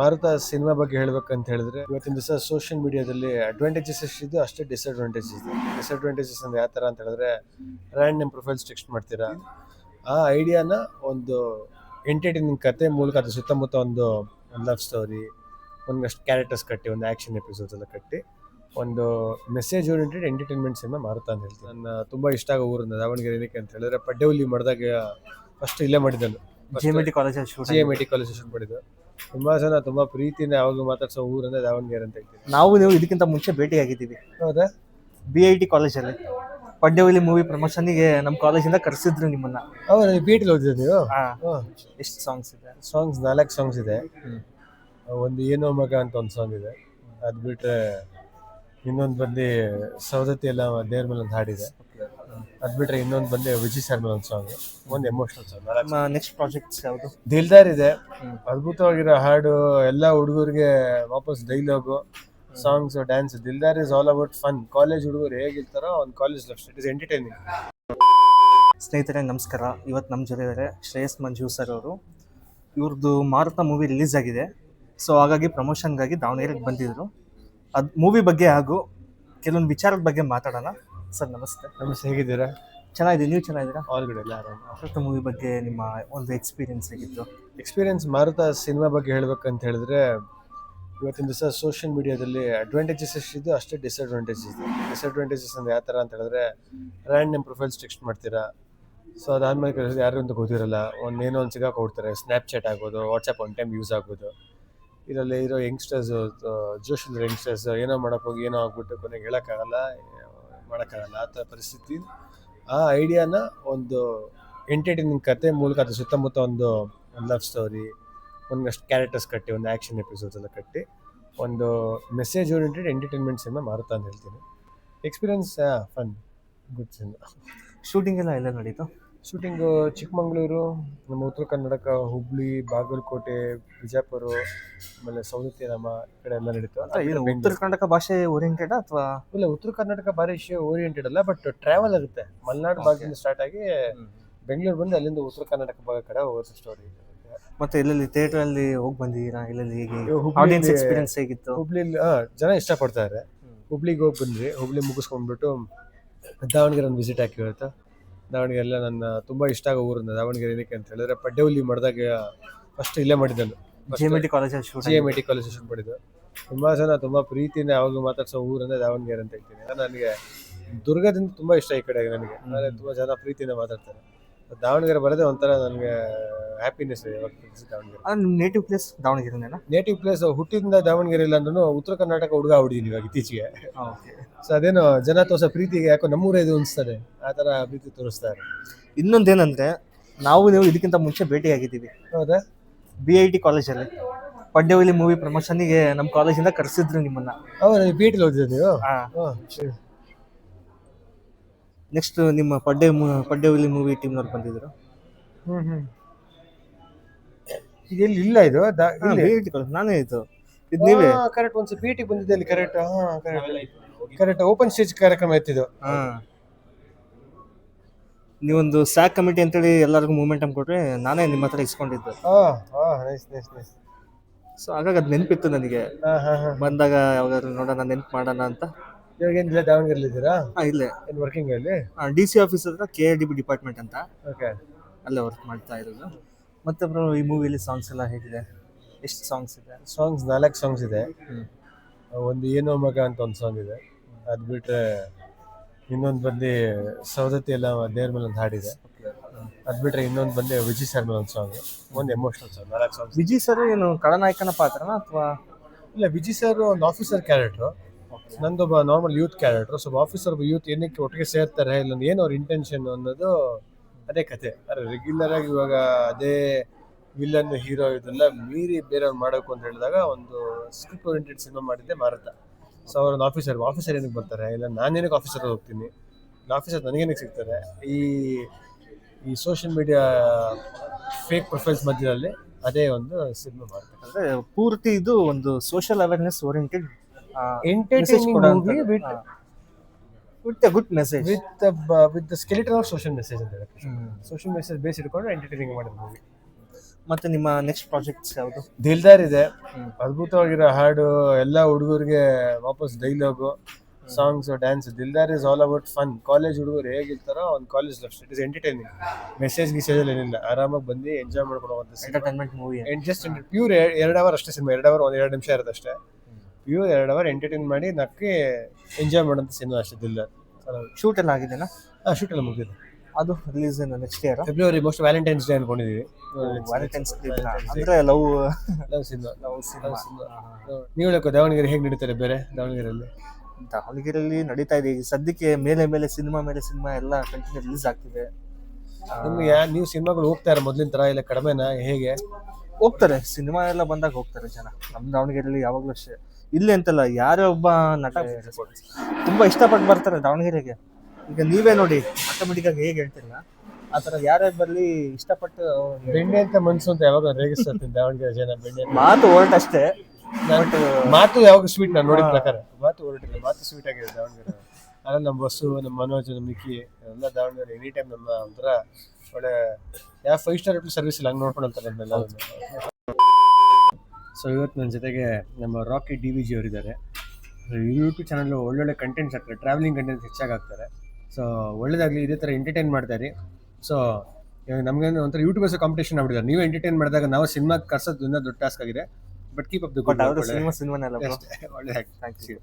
ಮಾರುತ ಸಿನಿಮಾ ಬಗ್ಗೆ ಹೇಳ್ಬೇಕಂತ ಹೇಳಿದ್ರೆ ಇವತ್ತಿನ ದಿವಸ ಸೋಷಿಯಲ್ ಮೀಡಿಯಾದಲ್ಲಿ ಅಡ್ವಾಂಟೇಜಸ್ ಎಷ್ಟಿದೆ ಅಷ್ಟೇ ಡಿಸ್ಅಡ್ವಾಂಟೇಜಸ್ ಇದೆ. ಡಿಸ್ಅಡ್ವಾಂಟೇಜಸ್ ಅಂದ್ರೆ ಯಾವ ಥರ ಅಂತ ಹೇಳಿದ್ರೆ ರ್ಯಾಂಡಮ್ ಪ್ರೊಫೈಲ್ಸ್ ಟೆಕ್ಸ್ಟ್ ಮಾಡ್ತೀರಾ? ಆ ಐಡಿಯಾನ ಒಂದು ಎಂಟರ್ಟೈನಿಂಗ್ ಕತೆ ಮೂಲಕ ಅದ್ರ ಸುತ್ತಮುತ್ತ ಒಂದು ಲವ್ ಸ್ಟೋರಿ ಒಂದಷ್ಟು ಕ್ಯಾರೆಕ್ಟರ್ಸ್ ಕಟ್ಟಿ ಒಂದು ಆ್ಯಕ್ಷನ್ ಎಪಿಸೋಡ್ಸ್ ಎಲ್ಲ ಕಟ್ಟಿ ಒಂದು message oriented entertainment cinema Maruta ಅಂತ ಹೇಳ್ತೀನಿ ನನ್ನ ತುಂಬ ಇಷ್ಟ ಆಗೋ ಊರಿಂದ ದಾವಣಗೆರೆ ಏನಕ್ಕೆ ಅಂತ ಹೇಳಿದ್ರೆ ಪಡ್ಡೆಹುಲಿ ಮಾಡಿದಾಗ ಫಸ್ಟ್ ಇಲ್ಲೇ ಮಾಡಿದ್ದಲ್ಲ G M T shoot G M T college shoot ಮಾಡಿದ್ದು. ತುಂಬಾ ಜನ ತುಂಬಾ ಪ್ರೀತಿನ ಯಾವಾಗಲೂ ಮಾತಾಡ್ಸೋ ಊರಂದ್ರೆ ದಾವಣಗೆರೆ ಅಂತ ಹೇಳ್ತೀವಿ. ನಾವು ನೀವು ಇದಕ್ಕಿಂತ ಮುಂಚೆ ಭೇಟಿ ಆಗಿದ್ದೀವಿ ಹೌದಾ ಬಿ ಐ ಟಿ ಕಾಲೇಜಲ್ಲಿ ಪಡ್ಡೆವಲ್ಲಿ ಮೂವಿ ಪ್ರಮೋಷನ್ಗೆ ನಮ್ಮ ಕಾಲೇಜಿಂದ ಕರೆಸಿದ್ರು ನಿಮ್ಮನ್ನ. ಹೌದಾ ನೀವು ಬಿ ಟಿ ಓದಿದ್ರು ನೀವು? ಹಾ. ಎಷ್ಟು ಸಾಂಗ್ಸ್ ಇದೆ? ಸಾಂಗ್ಸ್ ನಾಲ್ಕು ಸಾಂಗ್ಸ್ ಇದೆ. ಒಂದು ಏನೋ ಮಗ ಅಂತ ಒಂದು ಸಾಂಗ್ ಇದೆ. ಅದು ಬಿಟ್ರೆ ಇನ್ನೊಂದು ಬಂದು ಸೌದತ್ತಿ ಎಲ್ಲ ದೇವ್ರ ಮೇಲೆ ಒಂದು ಹಾಡಿದೆ. ಅದು ಬಿಟ್ರೆ ಇನ್ನೊಂದು ಬಂದು ವಿಜಯ್ ಸರ್ ಒಂದು ಸಾಂಗ್ ಒಂದು ಎಮೋಷನಲ್ ಸಾಂಗ್ ನಮ್ಮ ನೆಕ್ಸ್ಟ್ ಪ್ರಾಜೆಕ್ಟ್ಸ್ ಯಾವುದು? ದಿಲ್ದಾರ್ ಇದೆ. ಅದ್ಭುತವಾಗಿರೋ ಹಾಡು ಎಲ್ಲ ಹುಡುಗರಿಗೆ ವಾಪಸ್ dialogue songs dance Dildar is all about fun college ಹುಡುಗರು ಹೇಗಿರ್ತಾರೋ ಒಂದು ಕಾಲೇಜ್ ಲಕ್ಷ ಇಟ್ ಇಸ್ ಎಂಟರ್ಟೈನಿಂಗ್ ಸ್ನೇಹಿತರೆ ನಮಸ್ಕಾರ. ಇವತ್ತು ನಮ್ಮ ಜೊತೆ ಇದ್ದಾರೆ ಶ್ರೇಯಸ್ ಮಂಜು ಸರ್ ಅವರು. ಇವ್ರದ್ದು ಮಾರುತ ಮೂವಿ ರಿಲೀಸ್ ಆಗಿದೆ. ಸೊ ಹಾಗಾಗಿ ಪ್ರಮೋಷನ್ಗಾಗಿ ದಾವಣಗೆರೆಗೆ ಬಂದಿದ್ರು. ಅದು ಮೂವಿ ಬಗ್ಗೆ ಹಾಗೂ ಕೆಲವೊಂದು ವಿಚಾರದ ಬಗ್ಗೆ ಮಾತಾಡೋಣ. ಸರ್ ನಮಸ್ತೆ. ನಮಸ್ತೆ ಹೇಗಿದ್ದೀರಾ? ಚೆನ್ನಾಗಿದೆ ನೀವು ಚೆನ್ನಾಗಿದ್ದೀರಾ? ಆಲ್ ಗುಡ್ ಎಲ್ಲ ಮಾರುತ ಮೂವಿ ಬಗ್ಗೆ ನಿಮ್ಮ ಒಂದು ಎಕ್ಸ್ಪೀರಿಯನ್ಸ್ ಹೇಗಿತ್ತು? ಎಕ್ಸ್ಪೀರಿಯನ್ಸ್ ಮಾರುತ ಸಿನಿಮಾ ಬಗ್ಗೆ ಹೇಳ್ಬೇಕಂತ ಹೇಳಿದ್ರೆ ಇವತ್ತಿನ ದಿವಸ ಸೋಷಿಯಲ್ ಮೀಡಿಯಾದಲ್ಲಿ ಅಡ್ವಾಂಟೇಜಸ್ ಎಷ್ಟಿದೆ ಅಷ್ಟೇ ಡಿಸ್ಅಡ್ವಾಂಟೇಜಸ್ ಇದೆ. ಡಿಸ್ಅಡ್ವಾಂಟೇಜಸ್ ಅಂದರೆ ಯಾವ ಥರ ಅಂತ ಹೇಳಿದ್ರೆ ರ್ಯಾಂಡಮ್ ಪ್ರೊಫೈಲ್ಸ್ ಟೆಕ್ಸ್ಟ್ ಮಾಡ್ತೀರಾ. ಸೊ ಅದಾದ್ಮೇಲೆ ಯಾರು ಅಂತ ಗೊತ್ತಿರಲ್ಲ ಒಂದು ಏನೋ ಒಂದು ಸಿಗಾಕ ಕೊಡ್ತಾರೆ ಸ್ನ್ಯಾಪ್ಚಾಟ್ ಆಗೋದು ವಾಟ್ಸಪ್ ಒನ್ ಟೈಮ್ ಯೂಸ್ ಆಗ್ಬೋದು. ಇದರಲ್ಲಿ ಇರೋ ಯಂಗ್ಸ್ಟರ್ಸ್ ಜೋಶಿಲ್ ಯಂಗ್ಸ್ಟರ್ಸ್ ಏನೋ ಮಾಡೋಕ್ಕೋಗಿ ಹೋಗಿ ಏನೋ ಆಗ್ಬಿಟ್ಟು ಕೊನೆಗೆ ಹೇಳೋಕ್ಕಾಗಲ್ಲ. ಮಾಡೋಕ್ಕಾಗಲ್ಲ. ಆ ಥರ ಪರಿಸ್ಥಿತಿ. ಆ ಐಡಿಯಾನ ಒಂದು ಎಂಟರ್ಟೈನಿಂಗ್ ಕತೆ ಮೂಲಕ ಅದು ಸುತ್ತಮುತ್ತ ಒಂದು ಲವ್ ಸ್ಟೋರಿ ಒಂದಷ್ಟು ಕ್ಯಾರೆಕ್ಟರ್ಸ್ ಕಟ್ಟಿ, ಒಂದು ಆ್ಯಕ್ಷನ್ ಎಪಿಸೋಡ್ಸ್ ಎಲ್ಲ ಕಟ್ಟಿ, ಒಂದು message oriented entertainment cinema Maruta ಅಂತ ಹೇಳ್ತೀನಿ. Experience fun good cinema shooting ಎಲ್ಲ ಎಲ್ಲ ನಡೀತು? ಶೂಟಿಂಗು ಚಿಕ್ಕಮಗಳೂರು ನಮ್ಮ ಉತ್ತರ ಕರ್ನಾಟಕ ಹುಬ್ಳಿ ಬಾಗಲಕೋಟೆ ಬಿಜಾಪುರ ಆಮೇಲೆ ಸೌದತ್ತಿ ನಮ್ಮ ಈ ಕಡೆ ಎಲ್ಲ ನಡೀತು. ಅಂದ್ರೆ ಉತ್ತರ ಕರ್ನಾಟಕ ಭಾಷೆ ಓರಿಯೆಂಟೆಡ್ ಅಥವಾ? ಇಲ್ಲ ಉತ್ತರ ಕರ್ನಾಟಕ ಭಾಷೆ ಓರಿಯೆಂಟೆಡ್ ಅಲ್ಲ ಬಟ್ ಟ್ರಾವೆಲ್ ಆಗುತ್ತೆ ಮಲೆನಾಡು ಭಾಗದಿಂದ ಸ್ಟಾರ್ಟ್ ಆಗಿ ಬೆಂಗಳೂರು ಬಂದು ಅಲ್ಲಿಂದ ಉತ್ತರ ಕರ್ನಾಟಕ ಭಾಗ ಕಡೆ ಹೋಗೋ ಸ್ಟೋರಿ ಮತ್ತೆ ಎಲ್ಲೆಲ್ಲಿ ಥಿಯೇಟರ್ ಅಲ್ಲಿ ಹೋಗಿ ಬಂದಿದ್ದೀರಾ? ಎಲ್ಲೆಲ್ಲಿ ಹೇಗೆ? ಆಡಿಯನ್ಸ್ ಎಕ್ಸ್ಪೀರಿಯನ್ಸ್ ಹೇಗಿತ್ತು? ಹುಬ್ಳಿಲಿ ಜನ ಇಷ್ಟಪಡ್ತಾರೆ. ಹುಬ್ಳಿಗೆ ಹೋಗಿ ಬಂದ್ವಿ. ಹುಬ್ಳಿ ಮುಗಿಸ್ಕೊಂಡ್ಬಿಟ್ಟು ದಾವಣಗೆರೆ ಒಂದು ವಿಸಿಟ್ ಹಾಕಿ ಇವತ್ತು ದಾವಣಗೆರೆ ಎಲ್ಲ ನನ್ನ ತುಂಬ ಇಷ್ಟ ಆಗೋ ಊರಿಂದ ದಾವಣಗೆರೆ ಏನಕ್ಕೆ ಅಂತ ಹೇಳಿದ್ರೆ ಪಡ್ಡೆಹುಲಿ ಮಾಡಿದಾಗ ಫಸ್ಟ್ ಇಲ್ಲೇ ಮಾಡಿದ್ದನು G M G I T college shoot ಮಾಡಿದ್ದು. ತುಂಬ ಜನ ತುಂಬ ಪ್ರೀತಿನ ಯಾವಾಗಲೂ ಮಾತಾಡ್ಸೋ ಊರಂದ್ರೆ ದಾವಣಗೆರೆ ಅಂತ ಹೇಳ್ತೀನಿ. ನನಗೆ ದುರ್ಗದಿಂದ ತುಂಬ ಇಷ್ಟ ಈ ಕಡೆ ನನಗೆ. ಅಂದರೆ ತುಂಬ ಜನ ಪ್ರೀತಿನ ಮಾತಾಡ್ತಾರೆ. ದಾವಣಗೆರೆ ಬರೋದೇ ಒಂಥರ ನನಗೆ ಹ್ಯಾಪಿನೆಸ್ ದಾವಣಗೆರೆ. ನಿಮ್ಮ ನೇಟಿವ್ ಪ್ಲೇಸ್ ದಾವಣಗೆರೆನೇನಾ ನೇಟಿವ್ ಪ್ಲೇಸ್ ಹುಟ್ಟಿದಿಂದ ದಾವಣಗೆರೆ ಇಲ್ಲ ಅಂದ್ರೂ ಉತ್ತರ ಕರ್ನಾಟಕ ಹುಡುಗ ಹುಡುಗಿನಿ ಇವಾಗ ಇತ್ತೀಚೆಗೆ. ಓಕೆ ಸೊ ಅದೇನೋ ಜನ ತೋರ್ಸೋ ಪ್ರೀತಿಗೆ ಯಾಕೋ ನಮ್ಮೂರೇ ಇದು ಅನಿಸ್ತಾರೆ ಆ ಥರ ಪ್ರೀತಿ ತೋರಿಸ್ತಾರೆ. ಇನ್ನೊಂದೇನಂದ್ರೆ ನಾವು ನೀವು ಇದಕ್ಕಿಂತ ಮುಂಚೆ ಭೇಟಿಯಾಗಿದ್ದೀವಿ ಹೌದಾ? ಬಿ ಐ ಟಿ ಕಾಲೇಜಲ್ಲಿ ಪಡ್ಡೆವಲಿ ಮೂವಿ ಪ್ರಮೋಷನ್ಗೆ ನಮ್ಮ ಕಾಲೇಜಿಂದ ಕರೆಸಿದ್ರು ನಿಮ್ಮನ್ನ. ಹೌದಾ ನೀವು ಪಿ ಟಿಲಿ ಓದಿದ್ದೆ ನೀವು? ನೆಕ್ಸ್ಟ್ ನಿಮ್ಮ ಪಡ್ಡೆ ಪಡ್ಡೆ ಮೂವಿ ಟೀಮ್ನವ್ರು ಬಂದಿದ್ರು. ಹ್ಞೂ ಹ್ಞೂ ಈಗ ಎಲ್ಲಿ ಇಲ್ಲ ಇದು? ದಾ- ಇಲ್ಲಿ? ನಾನೇ ಇದು. ಇದು ನೀವೇ? ಕರೆಕ್ಟ್ ಒಂದ್ಸಲ ಪಿ ಟಿ ಬಂದಿದೆ ಅಲ್ಲಿ ಕರೆಕ್ಟ್ ಹಾ ಕರೆಕ್ಟ್ ಕರೆಕ್ಟ್ ಓಪನ್ ಸ್ಟೇಜ್ ಕಾರ್ಯಕ್ರಮ ಎತ್ತಿದ್ದು ಹಾ. ನೀವೊಂದು ಸ್ಯಾಕ್ ಕಮಿಟಿ ಅಂತೇಳಿ ಎಲ್ಲರಿಗೂ ಮೂಮೆಂಟಮ್ ಕೊಟ್ರೆ ನಾನೇ ನಿಮ್ಮ ಹತ್ರ ಇಸ್ಕೊಂಡಿದ್ದು. ಹಾಂ ಹಾಂ ನೈಸ್ ನೈಸ್ ನೈಸ್ ಸೊ ಹಾಗಾಗಿ ಅದು ನೆನಪಿತ್ತು ನನಗೆ. ಹಾಂ ಹಾಂ ಹಾಂ ಬಂದಾಗ ಯಾವ್ದಾದ್ರು ನೋಡೋಣ ನೆನ್ಪು ಮಾಡೋಣ ಅಂತ. ಇವಾಗ ಏನಿಲ್ಲ ದಾವಣಗೆರೆಲಿ ಇದ್ದೀರಾ ಹಾ ಇಲ್ಲೇ. ಏನು ವರ್ಕಿಂಗ್ ಅಲ್ಲಿ? ಡಿ ಸಿ ಆಫೀಸ್ ಹತ್ರ ಕೆ ಡಿ ಬಿ ಡಿಪಾರ್ಟ್ಮೆಂಟ್ ಅಂತ. ಓಕೆ ಅಲ್ಲೇ ವರ್ಕ್ ಮಾಡ್ತಾ ಇರೋದು. ಮತ್ತೆ ಬ್ರೋ ಈ ಮೂವಿಲಿ ಸಾಂಗ್ಸ್ ಎಲ್ಲ ಹೇಗಿದೆ? ಎಷ್ಟು ಸಾಂಗ್ಸ್ ಇದೆ? ಸಾಂಗ್ಸ್ ನಾಲ್ಕು ಸಾಂಗ್ಸ್ ಇದೆ. ಒಂದು ಏನೋ ಮಗ ಅಂತ ಒಂದು ಸಾಂಗ್ ಇದೆ. ಅದು ಬಿಟ್ರೆ ಇನ್ನೊಂದು ಬಂದು ಸೌದತ್ತಿ ಎಲ್ಲ ದೇವ್ರ ಮೇಲೆ ಒಂದು ಹಾಡಿದೆ ಅದು ಬಿಟ್ರೆ ಇನ್ನೊಂದು ಬಂದು ವಿಜಯ್ ಸರ್ ಮೇಲೆ ಒಂದು ಸಾಂಗ್ ಒಂದು ಎಮೋಷನಲ್ ಸಾಂಗ್ ನಾಲ್ಕು ಸಾಂಗ್ ವಿಜಯ್ ಸರ್ ಏನು ಖಳನಾಯಕನ ಪಾತ್ರನ ಅಥವಾ? ಇಲ್ಲ ವಿಜಯ್ ಸರ್ ಒಂದು ಆಫೀಸರ್ ಕ್ಯಾರೆಕ್ಟ್ರು ನಂದೊಬ್ಬ ನಾರ್ಮಲ್ ಯೂತ್ ಕ್ಯಾರೆಕ್ಟ್ರು ಸ್ವಲ್ಪ ಆಫೀಸರ್ ಯೂತ್ ಏನಕ್ಕೆ ಒಟ್ಟಿಗೆ ಸೇರ್ತಾರೆ ಇಲ್ಲ ಏನು ಅವ್ರ ಇಂಟೆನ್ಷನ್ ಅನ್ನೋದು ಅದೇ ಕತೆ. ಅರೆ ರೆಗ್ಯುಲರ್ ಆಗಿ ಇವಾಗ ಅದೇ ವಿಲನ್ ಹೀರೋ ಇದೆಲ್ಲ ಮೀರಿ ಬೇರೆ ಮಾಡಬೇಕು ಅಂತ ಹೇಳಿದಾಗ ಒಂದು ಸ್ಕ್ರಿಪ್ಟ್ ಓರಿಯೆಂಟೆಡ್ ಸಿನಿಮಾ ಮಾಡಿದ್ದೆ ಮಾರುತ. ಸೊ ಅವ್ರೊಂದು ಆಫೀಸರ್ ಆಫೀಸರ್ ಏನಕ್ಕೆ ಬರ್ತಾರೆ? ಇಲ್ಲ ನಾನೇನಕ್ಕೆ ಆಫೀಸರ್ ಹೋಗ್ತೀನಿ? ಇಲ್ಲ ಆಫೀಸರ್ ನನಗೇನಕ್ಕೆ ಸಿಗ್ತಾರೆ? ಈ ಈ ಸೋಷಿಯಲ್ ಮೀಡಿಯಾ ಫೇಕ್ ಪ್ರೊಫೈಲ್ಸ್ ಮಧ್ಯದಲ್ಲಿ ಅದೇ ಒಂದು ಸಿನಿಮಾ ಮಾಡ್ತಾರೆ. ಅಂದ್ರೆ ಪೂರ್ತಿ ಇದು ಒಂದು social awareness oriented entertaining movie with with good message with with the skeleton of social message ಅಂತ ಹೇಳಿ. ಸೋಷಿಯಲ್ ಮೆಸೇಜ್ ಬೇಸ್ ಇಟ್ಕೊಂಡು ಎಂಟರ್ಟೈನಿಂಗ್ ಮಾಡಿದ ಮೂವಿ ಮತ್ತೆ ನಿಮ್ಮ ನೆಕ್ಸ್ಟ್ ಪ್ರಾಜೆಕ್ಟ್ಸ್ ಯಾವುದು? ದಿಲ್ದಾರ್ ಇದೆ. ಅದ್ಭುತವಾಗಿರೋ ಹಾಡು ಎಲ್ಲ ಹುಡುಗರಿಗೆ ವಾಪಸ್ dialogue songs dance Dildar is all about fun college ಹುಡುಗರು ಹೇಗಿರ್ತಾರೋ ಒಂದು college life it is entertaining message ಗಿಸೇಜ್ ಏನಿಲ್ಲ. ಆರಾಮಾಗಿ ಬಂದು ಎಂಜಾಯ್ ಮಾಡ್ಕೊಡುವಂಥ ಎಂಟರ್ಟೈನ್ಮೆಂಟ್ ಮೂವಿ ಜಸ್ಟ್ ಪ್ಯೂರ್ ಎರಡು ಅವರ್ ಅಷ್ಟೇ ಸಿನಿಮಾ ಎರಡು ಅವರ್ ಒಂದು ಎರಡು ನಿಮಿಷ ಇರೋದು ಅಷ್ಟೇ ಪ್ಯೂರ್ ಎರಡು ಅವರ್ ಎಂಟರ್ಟೈನ್ ಮಾಡಿ ನಕ್ಕಿ ಎಂಜಾಯ್ ಮಾಡೋಂಥ ಸಿನಿಮಾ ಅಷ್ಟೇ ಇಲ್ಲ ಶೂಟ್ ಎಲ್ಲ ಆಗಿದೆನಾ ಹಾಂ ಶೂಟ್ ಎಲ್ಲ ಮುಗಿದೆ ಅದು release next year February most Valentine's day ಅನ್ಕೊಂಡಿದೀವಿ. Valentine's ಅಂದ್ರೆ love love cinema. Love cinema. ನೀವು ಹೇಳಕ್ಕೋ ದಾವಣಗೆರೆ ಹೇಗೆ ನಡೀತಾರೆ ಬೇರೆ ದಾವಣಗೆರೆಯಲ್ಲಿ? ದಾವಣಗೆರೆಯಲ್ಲಿ ನಡೀತಾ ಇದೆ. ಈಗ ಸದ್ಯಕ್ಕೆ ಮೇಲೆ ಮೇಲೆ ಸಿನಿಮಾ ಮೇಲೆ ಸಿನಿಮಾ ಎಲ್ಲ ಕಂಟಿನ್ಯೂ ರಿಲೀಸ್ ಆಗ್ತಿದೆ. ನಿಮಗೆ ನೀವು ಸಿನಿಮಾಗಳು ಹೋಗ್ತಾರೆ ಮೊದ್ಲಿನ ತರ ಇಲ್ಲ ಕಡಿಮೆನಾ ಹೇಗೆ? ಹೋಗ್ತಾರೆ ಸಿನಿಮಾ ಎಲ್ಲ ಬಂದಾಗ ಹೋಗ್ತಾರೆ ಜನ. ನಮ್ಮ ದಾವಣಗೆರೆಯಲ್ಲಿ ಯಾವಾಗಲೂ ಅಷ್ಟೇ. ಇಲ್ಲಿ ಅಂತಲ್ಲ ಯಾರೇ ಒಬ್ಬ ನಟ ತುಂಬಾ ಇಷ್ಟಪಟ್ಟು ಬರ್ತಾರೆ ದಾವಣಗೆರೆಗೆ. ಈಗ ನೀವೇ ನೋಡಿ ಆಟೋಮೆಟಿಕ್ ಆಗಿ ಹೇಗೆ ಹೇಳ್ತಿಲ್ಲ ಆ ಥರ ಯಾರೇ ಬರಲಿ ಇಷ್ಟಪಟ್ಟು ಬೆಣ್ಣೆ ಅಂತ ಮನ್ಸು ಅಂತ ಯಾವಾಗ ರೇಗಿಸ್ತೀನಿ ದಾವಣಗೆರೆ ಜನ ಬೆಣ್ಣೆ. ಮಾತು ಹೊರಟ ಅಷ್ಟೇ. ಮಾತು ಯಾವಾಗ ಸ್ವೀಟ್ ನಾನು ನೋಡಿದ ಪ್ರಕಾರ. ಮಾತು ಹೊರಟಿಲ್ಲ ಮಾತು ಸ್ವೀಟ್ ಆಗಿದೆ ದಾವಣಗೆರೆ. ಅಲ್ಲ ನಮ್ಮ ಬಸ್ಸು ನಮ್ಮ ಮನೋಜ್ ನಮ್ಮ ಮಿಕ್ಕಿ ಎಲ್ಲ ದಾವಣಗೆರೆ ಎನಿ ಟೈಮ್ ನಮ್ಮ ಒಂಥರ ಒಳ್ಳೆ ಯಾವ ಫೈವ್ ಸ್ಟಾರ್ ಹೋಟೆಲ್ ಸರ್ವಿಸ್ ಇಲ್ಲ ಹಂಗೆ ನೋಡ್ಕೊಳ್ತಾರೆ ನಮ್ಮೆಲ್ಲ ಸೊ ಇವತ್ತು ನನ್ನ ಜೊತೆಗೆ ನಮ್ಮ ರಾಕಿ ಡಿ ವಿ ಜಿ ಅವರಿದ್ದಾರೆ. ಯೂಟ್ಯೂಬ್ ಚಾನಲ್ ಒಳ್ಳೊಳ್ಳೆ ಕಂಟೆಂಟ್ಸ್ ಆಗ್ತಾರೆ ಟ್ರಾವೆಲಿಂಗ್ ಕಂಟೆಂಟ್ಸ್ ಹೆಚ್ಚಾಗಿ ಆಗ್ತಾರೆ ಸೊ ಒಳ್ಳೇದಾಗಲಿ ಇದೇ ಥರ ಎಂಟರ್ಟೈನ್ ಮಾಡ್ತಾರೆ ಸೊ ನಮಗೆ ಒಂಥರ ಯೂಟ್ಯೂಬರ್ಸ್ ಕಾಂಪಿಟೇಷನ್ ಆಗ್ಬಿಟ್ಟಿದ್ದಾರೆ ನೀವು ಎಂಟರ್ಟೈನ್ ಮಾಡಿದಾಗ ನಾವು ಸಿನಿಮಾ ಕರ್ಸೋದು ಇನ್ನೂ ದೊಡ್ಡ ಟಾಸ್ಕ್ ಆಗಿದೆ. But keep up the but good ಅವರು ಸಿನಿಮಾ ಸಿನಿಮಾನೆಲ್ಲ ಒಳ್ಳೆ ಥ್ಯಾಂಕ್ ಯು